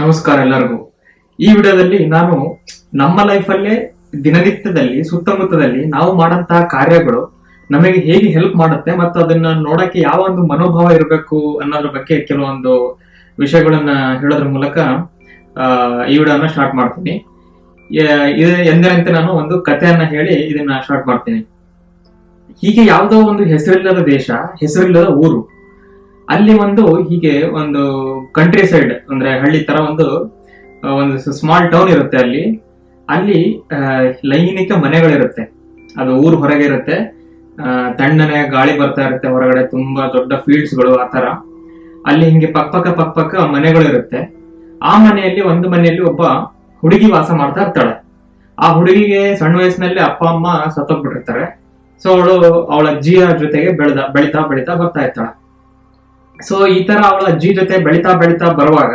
ನಮಸ್ಕಾರ ಎಲ್ಲರಿಗೂ. ಈ ವಿಡಿಯೋದಲ್ಲಿ ನಾನು ನಮ್ಮ ಲೈಫಲ್ಲೇ ದಿನನಿತ್ಯದಲ್ಲಿ, ಸುತ್ತಮುತ್ತದಲ್ಲಿ ನಾವು ಮಾಡಂತಹ ಕಾರ್ಯಗಳು ನಮಗೆ ಹೇಗೆ ಹೆಲ್ಪ್ ಮಾಡುತ್ತೆ ಮತ್ತು ಅದನ್ನ ನೋಡಕ್ಕೆ ಯಾವ ಒಂದು ಮನೋಭಾವ ಇರಬೇಕು ಅನ್ನೋದ್ರ ಬಗ್ಗೆ ಕೆಲವೊಂದು ವಿಷಯಗಳನ್ನ ಹೇಳೋದ್ರ ಮೂಲಕ ಈ ವಿಡಿಯೋನ ಸ್ಟಾರ್ಟ್ ಮಾಡ್ತೀನಿ. ಎಂದಿನಂತೆ ನಾನು ಒಂದು ಕಥೆಯನ್ನ ಹೇಳಿ ಇದನ್ನ ಸ್ಟಾರ್ಟ್ ಮಾಡ್ತೀನಿ. ಹೀಗೆ ಯಾವುದೋ ಒಂದು ಹೆಸರಿಲ್ಲದ ದೇಶ, ಹೆಸರಿಲ್ಲದ ಊರು ಅಲ್ಲಿ ಒಂದು ಹೀಗೆ ಒಂದು ಕಂಟ್ರಿ ಸೈಡ್ ಅಂದ್ರೆ ಹಳ್ಳಿ ತರ ಒಂದು ಒಂದು ಸ್ಮಾಲ್ ಟೌನ್ ಇರುತ್ತೆ ಅಲ್ಲಿ. ಅಲ್ಲಿ ಲೈಂಗಿಕ ಮನೆಗಳಿರುತ್ತೆ. ಅದು ಊರ್ ಹೊರಗೆ ಇರುತ್ತೆ. ತಣ್ಣನೆ ಗಾಳಿ ಬರ್ತಾ ಇರುತ್ತೆ ಹೊರಗಡೆ, ತುಂಬಾ ದೊಡ್ಡ ಫೀಲ್ಡ್ಸ್ಗಳು ಆ ತರ. ಅಲ್ಲಿ ಹಿಂಗೆ ಪಕ್ಕ ಪಕ್ಕ ಪಕ್ಕ ಮನೆಗಳು ಇರುತ್ತೆ ಆ ಮನೆಯಲ್ಲಿ, ಒಂದು ಮನೆಯಲ್ಲಿ ಒಬ್ಬ ಹುಡುಗಿ ವಾಸ ಮಾಡ್ತಾ ಇರ್ತಾಳೆ. ಆ ಹುಡುಗಿಗೆ ಸಣ್ಣ ವಯಸ್ಸಿನಲ್ಲಿ ಅಪ್ಪ, ಅಮ್ಮ ಸತ್ತೋಗ್ಬಿಟ್ಟಿರ್ತಾರೆ. ಸೊ ಅವಳು ಅವಳ ಅಜ್ಜಿಯ ಜೊತೆಗೆ ಬೆಳೆದ, ಬೆಳಿತಾ ಬೆಳಿತಾ ಬರ್ತಾ ಇರ್ತಾಳೆ. ಸೊ ಈ ತರ ಅವಳ ಅಜ್ಜಿ ಜೊತೆ ಬೆಳಿತಾ ಬೆಳಿತಾ ಬರುವಾಗ,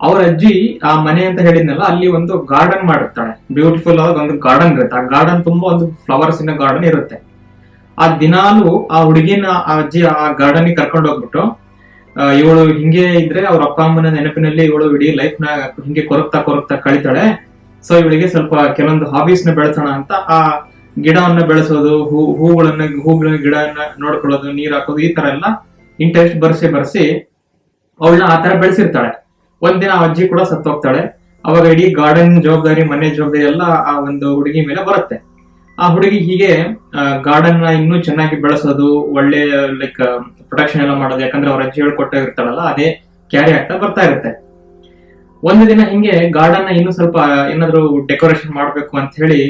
ಅವ್ರ ಅಜ್ಜಿ ಆ ಮನೆ ಅಂತ ಹೇಳಿದ್ನಲ್ಲ, ಅಲ್ಲಿ ಒಂದು ಗಾರ್ಡನ್ ಮಾಡಿರ್ತಾಳೆ ಬ್ಯೂಟಿಫುಲ್ ಆದ ಒಂದು ಗಾರ್ಡನ್ ಇರುತ್ತೆ. ಆ ಗಾರ್ಡನ್ ತುಂಬಾ ಒಂದು ಫ್ಲವರ್ಸ್ ಗಾರ್ಡನ್ ಇರುತ್ತೆ. ಆ ದಿನಾಲು ಆ ಹುಡುಗಿನ, ಆ ಅಜ್ಜಿ ಆ ಗಾರ್ಡನ್ ಕರ್ಕೊಂಡು ಹೋಗ್ಬಿಟ್ಟು ಇವಳು ಹಿಂಗೆ ಇದ್ರೆ ಅವ್ರ ಅಪ್ಪ ಅಮ್ಮನ ನೆನಪಿನಲ್ಲಿ ಇವಳು ಇಡೀ ಲೈಫ್ನ ಹಿಂಗೆ ಕೊರಗ್ತಾ ಕೊರಗ್ತಾ ಕಳಿತಾಳೆ. ಸೊ ಇವಳಿಗೆ ಸ್ವಲ್ಪ ಕೆಲವೊಂದು ಹಾಬೀಸ್ನ ಬೆಳೆಸೋಣ ಅಂತ, ಆ ಗಿಡವನ್ನ ಬೆಳೆಸೋದು, ಹೂ, ಹೂಗಳನ್ನ, ಹೂಗಳ ಗಿಡವನ್ನ ನೋಡ್ಕೊಳ್ಳೋದು, ನೀರ್ ಹಾಕೋದು, ಈ ತರ ಎಲ್ಲ ಇಂಟ್ರೆಸ್ಟ್ ಬರ್ಸಿ ಬರ್ಸಿ ಅವಳನ್ನ ಆ ತರ ಬೆಳೆಸಿರ್ತಾಳೆ. ಒಂದಿನ ಅಜ್ಜಿ ಕೂಡ ಸತ್ತೋಗ್ತಾಳೆ. ಅವಾಗ ಇಡೀ ಗಾರ್ಡನ್ ಜವಾಬ್ದಾರಿ, ಮನೆ ಜವಾಬ್ದಾರಿ ಎಲ್ಲ ಆ ಒಂದು ಹುಡುಗಿ ಮೇಲೆ ಬರುತ್ತೆ. ಆ ಹುಡುಗಿ ಹೀಗೆ ಗಾರ್ಡನ್ನ ಇನ್ನೂ ಚೆನ್ನಾಗಿ ಬೆಳೆಸೋದು, ಒಳ್ಳೆ ಲೈಕ್ ಪ್ರೊಟೆಕ್ಷನ್ ಎಲ್ಲ ಮಾಡೋದು, ಯಾಕಂದ್ರೆ ಅವ್ರ ಅಜ್ಜಿ ಹೇಳ್ಕೊಟ್ಟಿರ್ತಾಳಲ್ಲ ಅದೇ ಕ್ಯಾರಿ ಆಗ್ತಾ ಬರ್ತಾ ಇರುತ್ತೆ. ಒಂದು ದಿನ ಹಿಂಗೆ ಗಾರ್ಡನ್ನ ಇನ್ನೂ ಸ್ವಲ್ಪ, ಏನಾದ್ರು ಡೆಕೋರೇಷನ್ ಮಾಡ್ಬೇಕು ಅಂತ ಹೇಳಿ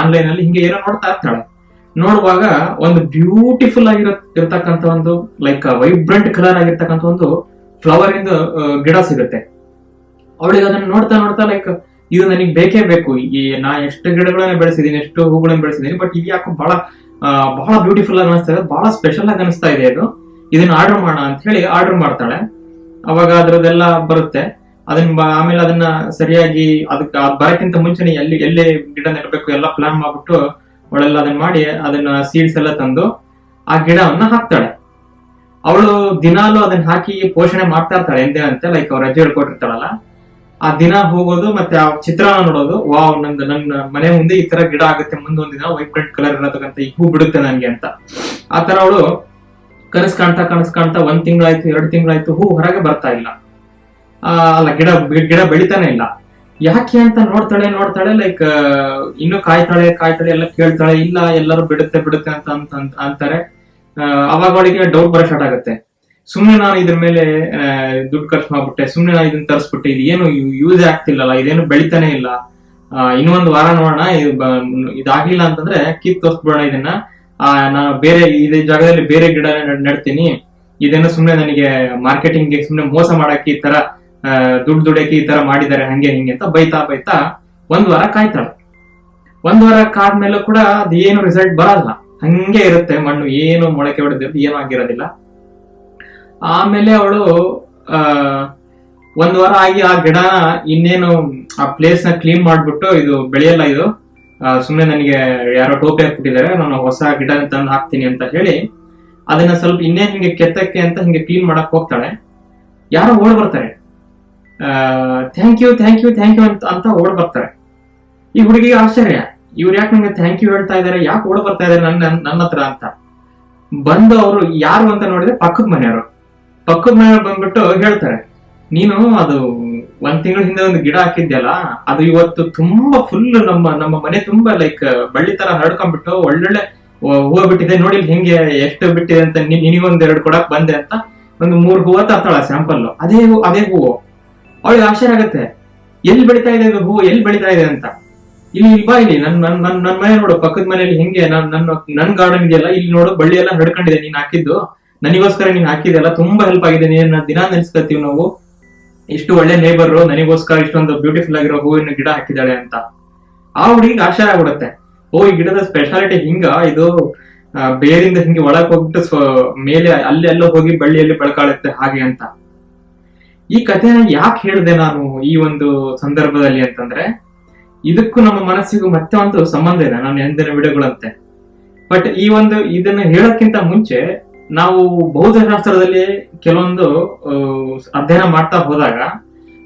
ಆನ್ಲೈನ್ ಅಲ್ಲಿ ಹಿಂಗೆ ಏನೋ ನೋಡ್ತಾ ಇರ್ತಾಳೆ. ನೋಡುವಾಗ ಒಂದು ಬ್ಯೂಟಿಫುಲ್ ಆಗಿರೋ ಇರ್ತಕ್ಕಂಥ ಒಂದು ಲೈಕ್ ವೈಬ್ರೆಂಟ್ ಕಲರ್ ಆಗಿರ್ತಕ್ಕಂಥ ಒಂದು ಫ್ಲವರ್ ಇಂದ ಗಿಡ ಸಿಗುತ್ತೆ. ಅವಳಿಗೆ ಅದನ್ನ ನೋಡ್ತಾ ನೋಡ್ತಾ ಲೈಕ್ ಇದು ನನಗೆ ಬೇಕೇ ಬೇಕು. ಈ, ನಾ ಎಷ್ಟು ಗಿಡಗಳನ್ನ ಬೆಳೆಸಿದೀನಿ, ಎಷ್ಟು ಹೂಗಳನ್ನ ಬೆಳೆಸಿದೀನಿ ಬಟ್ ಇದು ಯಾಕೋ ಬಹಳ ಬಹಳ ಬ್ಯೂಟಿಫುಲ್ ಆಗಿ ಅನಿಸ್ತಾ ಇದೆ. ಬಹಳ ಸ್ಪೆಷಲ್ ಆಗಿ ಅನಿಸ್ತಾ ಇದೆ ಇದು. ಇದನ್ನ ಆರ್ಡರ್ ಮಾಡೋಣ ಅಂತ ಹೇಳಿ ಆರ್ಡರ್ ಮಾಡ್ತಾಳೆ. ಅವಾಗ ಅದ್ರದ್ದೆಲ್ಲ ಬರುತ್ತೆ. ಅದನ್ನ ಆಮೇಲೆ ಅದನ್ನ ಸರಿಯಾಗಿ ಅದಕ್ಕೆ ಅದ್ ಬರಕ್ಕಿಂತ ಮುಂಚೆನೆ ಎಲ್ಲಿ ಎಲ್ಲಿ ಗಿಡ ನೆಡಬೇಕು, ಎಲ್ಲ ಪ್ಲಾನ್ ಮಾಡ್ಬಿಟ್ಟು ಅವಳೆಲ್ಲ ಅದನ್ನ ಮಾಡಿ ಅದನ್ನ ಸೀಡ್ಸ್ ಎಲ್ಲ ತಂದು ಆ ಗಿಡವನ್ನ ಹಾಕ್ತಾಳೆ. ಅವಳು ದಿನಾಲು ಅದನ್ನ ಹಾಕಿ ಪೋಷಣೆ ಮಾಡ್ತಾ ಇರ್ತಾಳೆ. ಅಂತ ಲೈಕ್ ಅವ್ರ ಅಜ್ಜಿ ಹೇಳ್ಕೊಟ್ಟಿರ್ತಾಳಲ್ಲ ಆ ದಿನ ಹೋಗೋದು ಮತ್ತೆ ಆ ಚಿತ್ರಾನ ನೋಡೋದು. ವಾವ್ ನಂದು ನನ್ನ ಮನೆ ಮುಂದೆ ಈ ತರ ಗಿಡ ಆಗುತ್ತೆ. ಮುಂದೊಂದ್ ದಿನ ವೈಬ್ರೆಂಟ್ ಕಲರ್ ಇರತಕ್ಕಂತ ಈ ಹೂ ಬಿಡುತ್ತೆ ನನ್ಗೆ ಅಂತ. ಆ ತರ ಅವಳು ಕನಸು ಕಾಣ್ತಾ ಕನಸು ಕಾಣ್ತಾ ಒಂದ್ ತಿಂಗಳಾಯ್ತು ಎರಡು ತಿಂಗಳಾಯ್ತು ಹೂ ಹೊರಗೆ ಬರ್ತಾ ಇಲ್ಲ. ಆ, ಅಲ್ಲ ಗಿಡ ಗಿಡ ಬೆಳಿತಾನೆ ಇಲ್ಲ. ಯಾಕೆ ಅಂತ ನೋಡ್ತಾಳೆ ನೋಡ್ತಾಳೆ ಲೈಕ್ ಇನ್ನು ಕಾಯ್ತಾಳೆ ಕಾಯ್ತಾಳೆ, ಎಲ್ಲ ಕೇಳ್ತಾಳೆ, ಇಲ್ಲ, ಎಲ್ಲರೂ ಬಿಡುತ್ತೆ ಬಿಡುತ್ತೆ ಅಂತ ಅಂತ, ಅಂತ- ಅಂತಾರೆ. ಅವಾಗ ಅವಳಿಗೆ ಡೌಟ್ ಬರೋ ಸ್ಟಾರ್ಟ್ ಆಗುತ್ತೆ. ಸುಮ್ನೆ ನಾನು ಇದ್ರ ಮೇಲೆ ದುಡ್ಡು ಖರ್ಚು ಮಾಡ್ಬಿಟ್ಟೆ, ಸುಮ್ನೆ ನಾನು ಇದನ್ನ ತರಿಸ್ಬಿಟ್ಟೆ, ಇದು ಏನು ಯೂಸ್ ಆಗ್ತಿಲ್ಲಲ್ಲ ಇದೇನು ಬೆಳಿತಾನೆ ಇಲ್ಲ. ಇನ್ನೊಂದು ವಾರ ನೋಡೋಣ ಇದಾಗ್ಲಿಲ್ಲ ಅಂತಂದ್ರೆ ಕಿತ್ ತೋರ್ಸ್ಬಿಡೋಣ ಇದನ್ನ. ನಾನು ಬೇರೆ, ಇದೇ ಜಾಗದಲ್ಲಿ ಬೇರೆ ಗಿಡ ನೆಡ್ತೀನಿ. ಇದೇನು ಸುಮ್ನೆ ನನಗೆ ಮಾರ್ಕೆಟಿಂಗ್ ಸುಮ್ನೆ ಮೋಸ ಮಾಡಕ್ಕೆ ಈ ತರ ದುಡ್ಡು ದುಡಿಯಕ್ಕೆ ಈ ತರ ಮಾಡಿದ್ದಾರೆ, ಹಂಗೆ, ಹಿಂಗೆ ಅಂತ ಬೈತಾ ಬೈತಾ ಒಂದ್ ವಾರ ಕಾಯ್ತಾಳೆ ಒಂದ್ ವಾರ ಕಾದ್ಮೇಲೆ ಕೂಡ ಅದು ಏನು ರಿಸಲ್ಟ್ ಬರಲ್ಲ. ಹಂಗೆ ಇರುತ್ತೆ, ಮಣ್ಣು ಏನು ಮೊಳಕೆ ಹೊಡೆದಿರೋದು, ಏನು ಆಗಿರೋದಿಲ್ಲ. ಆಮೇಲೆ ಅವಳು, ಆ, ಒಂದ್ ವಾರ ಆಗಿ ಆ ಗಿಡ ಇನ್ನೇನು ಆ ಪ್ಲೇಸ್ನ ಕ್ಲೀನ್ ಮಾಡ್ಬಿಟ್ಟು ಇದು ಬೆಳೆಯಲ್ಲ ಇದು ಸುಮ್ಮನೆ ನನಗೆ ಯಾರೋ ಟೋಪಿ ಹಾಕ್ಬಿಟ್ಟಿದ್ದಾರೆ, ನಾನು ಹೊಸ ಗಿಡ ತಂದು ಹಾಕ್ತೀನಿ ಅಂತ ಹೇಳಿ ಅದನ್ನ ಸ್ವಲ್ಪ ಇನ್ನೇನ್ ಹಿಂಗೆ ಕೆತ್ತಕ್ಕೆ ಅಂತ ಹಿಂಗೆ ಕ್ಲೀನ್ ಮಾಡಕ್ ಹೋಗ್ತಾಳೆ. ಯಾರೋ ಓಡ್ ಬರ್ತಾರೆ. Thank you thank you thank you ಅಂತ ಅಂತ ಓಡ್ ಬರ್ತಾರೆ. ಈ ಹುಡುಗಿಗೆ ಆಶ್ಚರ್ಯ. ಇವ್ರು ಯಾಕೆ ನಂಗೆ ಥ್ಯಾಂಕ್ ಯು ಹೇಳ್ತಾ ಇದಾರೆ? ಯಾಕೆ ಓಡ್ ಬರ್ತಾ ಇದಾರೆ ನನ್ನ ನನ್ನ- ಹತ್ರ ಅಂತ. ಬಂದು ಅವರು ಯಾರು ಅಂತ ನೋಡಿದ್ರೆ ಪಕ್ಕದ ಮನೆಯವರು. ಪಕ್ಕದ ಮನೆಯವ್ರು ಬಂದ್ಬಿಟ್ಟು ಹೇಳ್ತಾರೆ. ನೀನು ಅದು ಒಂದ್ ತಿಂಗಳ ಹಿಂದೆ ಒಂದು ಗಿಡ ಹಾಕಿದ್ಯಲ್ಲ, ಅದು ಇವತ್ತು ತುಂಬಾ ಫುಲ್ ನಮ್ಮ ನಮ್ಮ ಮನೆ ತುಂಬಾ ಲೈಕ್ ಬಳ್ಳಿ ತರ ಹರಡ್ಕೊಂಡ್ಬಿಟ್ಟು ಒಳ್ಳೊಳ್ಳೆ ಹೂವು ಬಿಟ್ಟಿದೆ. ನೋಡಿ ಹೆಂಗೆ ಎಷ್ಟು ಬಿಟ್ಟಿದೆ ಅಂತ ನಿನಗೊಂದ್ ಎರಡು ಕೊಡಕ್ ಬಂದೆ ಅಂತ ಒಂದು ಮೂರ್ ಹೂವ ತರ್ತಾಳ ಸ್ಯಾಂಪಲ್ ಅದೇ ಹೂ- ಅದೇ ಹೂವು. ಅವಳಿಗೆ ಆಶ್ಚರ್ಯ ಆಗತ್ತೆ. ಎಲ್ಲಿ ಬೆಳಿತಾ ಇದೆ ಹೂ ಎಲ್ಲಿ ಬೆಳಿತಾ ಇದೆ ಅಂತ. ಇಲ್ಲಿ ಬಾ ಇಲ್ಲಿ, ನನ್ ನನ್ ನನ್ ನನ್ ಮನೆ ನೋಡು, ಪಕ್ಕದ ಮನೆಯಲ್ಲಿ ಹೆಂಗೆ, ನನ್ ನನ್ನ ನನ್ ಗಾರ್ಡನ್ ಇದೆಯಲ್ಲ ಇಲ್ಲಿ ನೋಡು ಬಳ್ಳಿ ಎಲ್ಲ ಹರಡ್ಕೊಂಡಿದೆ, ನೀನ್ ಹಾಕಿದ್ದು. ನನಗೋಸ್ಕರ ನೀನ್ ಹಾಕಿದೆಲ್ಲ ತುಂಬಾ ಹೆಲ್ಪ್ ಆಗಿದೆ, ನೀನ್ ದಿನ ನೆನ್ಸ್ಕೊತೀವಿ ನಾವು? ಇಷ್ಟು ಒಳ್ಳೆ ನೇಬರ್ ನನಗೋಸ್ಕರ ಇಷ್ಟೊಂದು ಬ್ಯೂಟಿಫುಲ್ ಆಗಿರೋ ಹೂವಿನ ಗಿಡ ಹಾಕಿದಾಳೆ ಅಂತ. ಆ ಹುಡುಗಿಗೆ ಆಶ್ಚರ್ಯ ಆಗ್ಬಿಡುತ್ತೆ. ಓ, ಈ ಗಿಡದ ಸ್ಪೆಷಾಲಿಟಿ ಹಿಂಗ, ಇದು ಬೇರಿಂದ ಹಿಂಗೆ ಒಳಗ್ ಹೋಗ್ಬಿಟ್ಟು ಮೇಲೆ, ಅಲ್ಲಿ ಎಲ್ಲೋ ಹೋಗಿ ಬಳ್ಳಿಯಲ್ಲಿ ಬೆಳಕಾಳುತ್ತೆ, ಹಾಗೆ ಅಂತ. ಈ ಕಥೆನ ಯಾಕೆ ಹೇಳಿದೆ ನಾನು ಈ ಒಂದು ಸಂದರ್ಭದಲ್ಲಿ ಅಂತಂದ್ರೆ, ಇದಕ್ಕೂ ನಮ್ಮ ಮನಸ್ಸಿಗೂ ಮತ್ತೆ ಒಂದು ಸಂಬಂಧ ಇದೆ, ನಾನು ಎಂದಿನ ವಿಡಿಯೋಗಳಂತೆ. ಬಟ್ ಈ ಒಂದು ಇದನ್ನ ಹೇಳಕ್ಕಿಂತ ಮುಂಚೆ, ನಾವು ಭೌತಶಾಸ್ತ್ರದಲ್ಲಿ ಕೆಲವೊಂದು ಅಧ್ಯಯನ ಮಾಡ್ತಾ ಹೋದಾಗ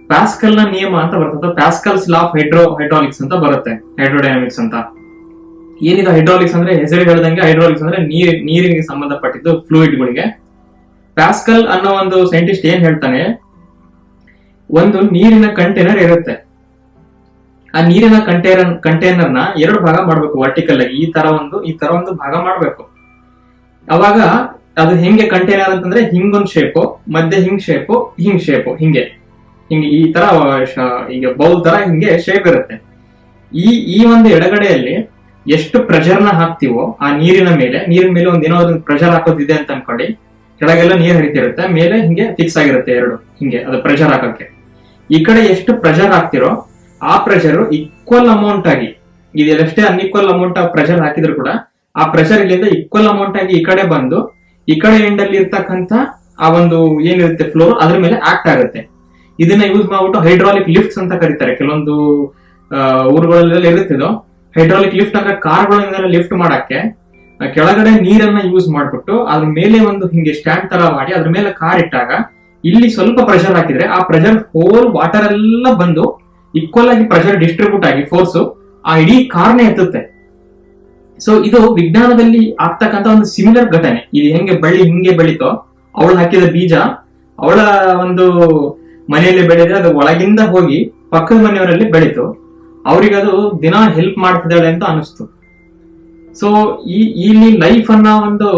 ಪ್ಯಾಸ್ಕಲ್ ನಿಯಮ ಅಂತ ಬರ್ತದೆ. Pascal's law of hydro, hydraulics ಅಂತ ಬರುತ್ತೆ, ಹೈಡ್ರೋಡೈನಾಮಿಕ್ಸ್ ಅಂತ. ಏನಿದೆ ಹೈಡ್ರಾಲಿಕ್ಸ್ ಅಂದ್ರೆ, ಹೆಸರು ಹೇಳ್ದಂಗೆ ಹೈಡ್ರಾಲಿಕ್ಸ್ ಅಂದ್ರೆ ನೀರ್, ನೀರಿಗೆ ಸಂಬಂಧಪಟ್ಟಿದ್ದು ಫ್ಲೂಯಿಡ್ಗಳಿಗೆ ಪ್ಯಾಸ್ಕಲ್ ಅನ್ನೋ ಒಂದು ಸೈಂಟಿಸ್ಟ್ ಏನ್ ಹೇಳ್ತಾನೆ ಒಂದು ನೀರಿನ ಕಂಟೈನರ್ ಇರುತ್ತೆ. ಆ ನೀರಿನ ಕಂಟೈನರ್ ಕಂಟೈನರ್ನ ಎರಡು ಭಾಗ ಮಾಡ್ಬೇಕು ವರ್ಟಿಕಲ್ ಆಗಿ. ಈ ತರ ಒಂದು, ಈ ತರ ಒಂದು ಭಾಗ ಮಾಡ್ಬೇಕು. ಅವಾಗ ಅದು ಹೆಂಗೆ ಕಂಟೈನರ್ ಅಂತಂದ್ರೆ ಹಿಂಗೊಂದ್ ಶೇಪು ಮಧ್ಯೆ ಹಿಂಗ್ ಶೇಪು ಹಿಂಗ್ ಶೇಪು ಹಿಂಗೆ. ಹಿಂಗೆ ಈ ತರ ಈಗ ಬೌಲ್ ತರ ಹಿಂಗೆ ಶೇಪ್ ಇರುತ್ತೆ. ಈ ಈ ಒಂದು ಎಡಗಡೆಯಲ್ಲಿ ಎಷ್ಟು ಪ್ರೆಷರ್ನ ಹಾಕ್ತಿವೋ ಆ ನೀರಿನ ಮೇಲೆ ನೀರಿನ ಮೇಲೆ ಒಂದ್ ಏನೋ ಒಂದು ಪ್ರೆಷರ್ ಹಾಕೋದಿದೆ ಅಂತ ಅನ್ಕೊಳ್ಳಿ. ಕೆಳಗೆಲ್ಲ ನೀರ್ ಹರಿತಿರುತ್ತೆ, ಮೇಲೆ ಹಿಂಗೆ ಫಿಕ್ಸ್ ಆಗಿರುತ್ತೆ ಎರಡು, ಹಿಂಗೆ ಅದು ಪ್ರೆಷರ್ ಹಾಕಕ್ಕೆ ಈ ಕಡೆ ಎಷ್ಟು ಪ್ರೆಷರ್ ಹಾಕ್ತಿರೋ, ಆ ಪ್ರೆಷರ್ ಈಕ್ವಲ್ ಅಮೌಂಟ್ ಆಗಿ ಇದೆಲ್ಲಷ್ಟೇ ಅನ್ಇಕ್ವಲ್ ಅಮೌಂಟ್ ಆಫ್ ಪ್ರೆಷರ್ ಹಾಕಿದ್ರು ಕೂಡ, ಆ ಪ್ರೆಷರ್ ಇಲ್ಲಿಂದ ಈಕ್ವಲ್ ಅಮೌಂಟ್ ಆಗಿ ಈ ಕಡೆ ಬಂದು, ಈ ಕಡೆ ಎಂಡ್ ಅಲ್ಲಿ ಇರ್ತಕ್ಕಂತ ಆ ಒಂದು ಏನಿರುತ್ತೆ ಫ್ಲೋರ್ ಅದ್ರ ಮೇಲೆ ಆಕ್ಟ್ ಆಗುತ್ತೆ. ಇದನ್ನ ಯೂಸ್ ಮಾಡ್ಬಿಟ್ಟು ಹೈಡ್ರಾಲಿಕ್ ಲಿಫ್ಟ್ಸ್ ಅಂತ ಕರೀತಾರೆ. ಕೆಲವೊಂದು ಊರುಗಳಲ್ಲಿ ಇರುತ್ತಿದೋ ಹೈಡ್ರಾಲಿಕ್ ಲಿಫ್ಟ್ ಅಂದ್ರೆ ಕಾರ್ಗಳಿಂದ ಲಿಫ್ಟ್ ಮಾಡಕ್ಕೆ ಕೆಳಗಡೆ ನೀರನ್ನ ಯೂಸ್ ಮಾಡ್ಬಿಟ್ಟು, ಅದ್ರ ಮೇಲೆ ಒಂದು ಹಿಂಗೆ ಸ್ಟ್ಯಾಂಡ್ ತರ ಮಾಡಿ, ಅದ್ರ ಮೇಲೆ ಕಾರ್ ಇಟ್ಟಾಗ ಇಲ್ಲಿ ಸ್ವಲ್ಪ ಪ್ರೆಷರ್ ಹಾಕಿದ್ರೆ ಆ ಪ್ರೆಷರ್ ಹೋಲ್ ವಾಟರ್ ಎಲ್ಲ ಬಂದು ಈಕ್ವಲ್ ಆಗಿ ಪ್ರೆಷರ್ ಡಿಸ್ಟ್ರಿಬ್ಯೂಟ್ ಆಗಿ ಫೋರ್ಸ್ ಆ ಇಡೀ ಕಾರ್ನೇ ಎತ್ತುತ್ತೆ. ಸೊ ಇದು ವಿಜ್ಞಾನದಲ್ಲಿ ಆಗ್ತಕ್ಕಂತ ಒಂದು ಸಿಮಿಲರ್ ಘಟನೆ. ಇದು ಹೆಂಗೆ ಬಳ್ಳಿ ಹಿಂಗೆ ಬೆಳೀತೋ, ಅವಳು ಹಾಕಿದ ಬೀಜ, ಅವಳ ಒಂದು ಮನೆಯಲ್ಲಿ ಬೆಳೆದ್ರೆ ಅದು ಒಳಗಿಂದ ಹೋಗಿ ಪಕ್ಕದ ಮನೆಯವರಲ್ಲಿ ಬೆಳೀತು. ಅವ್ರಿಗದು ದಿನ ಹೆಲ್ಪ್ ಮಾಡ್ತಿದ್ದಾಳೆ ಅಂತ ಅನಿಸ್ತು. ಸೊ ಈ, ಇಲ್ಲಿ ಲೈಫ್ ಅನ್ನ ಒಂದು